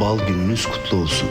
bal gününüz kutlu olsun.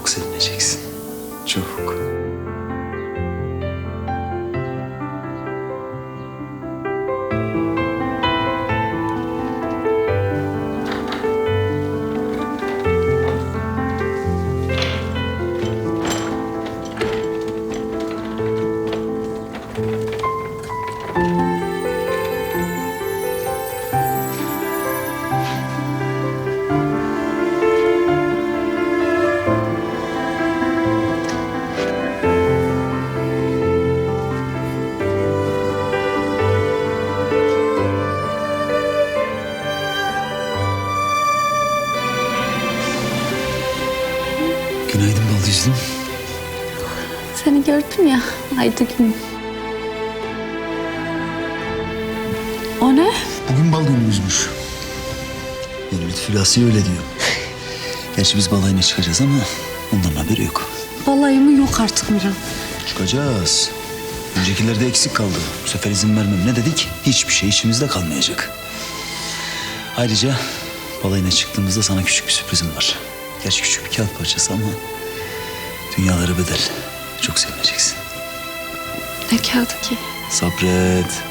Çok sevineceksin. Çok. Günaydın bal yüzlüm. Seni gördüm ya aydı gün. O ne? Bugün bal günümüzmüş. Yani Lütfü Lasi öyle diyor. Gerçi biz balayına çıkacağız ama ondan haberi yok. Balayı mı yok artık Miran. Çıkacağız. Öncekilerde eksik kaldı. Bu sefer izin vermem. Ne dedik? Hiçbir şey içimizde kalmayacak. Ayrıca balayına çıktığımızda sana küçük bir sürprizim var. Gerçi küçük bir kağıt parçası ama dünyaları bedel. Çok sevineceksin. Ne kağıdı ki? Sabret.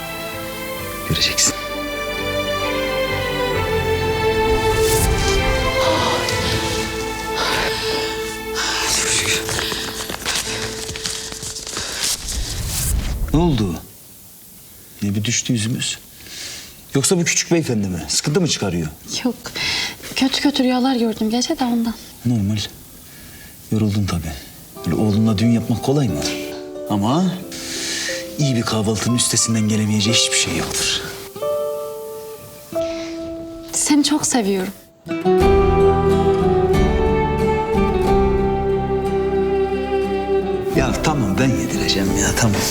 Göreceksin. Ne oldu? Yine bir düştü yüzümüz. Yoksa bu küçük beyefendi mi? Sıkıntı mı çıkarıyor? Yok. Kötü kötü rüyalar gördüm gece de ondan. Normal. Yoruldun tabii. Böyle oğlunla düğün yapmak kolay mı? Ama iyi bir kahvaltının üstesinden gelemeyeceği hiçbir şey yoktur. Seni çok seviyorum. Ya tamam ben yedireceğim ya tamam.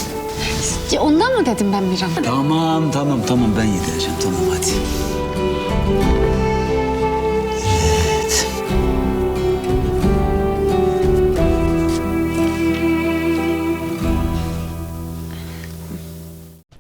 Ya ondan mı dedim ben Miran? Tamam tamam tamam ben yedireceğim tamam hadi.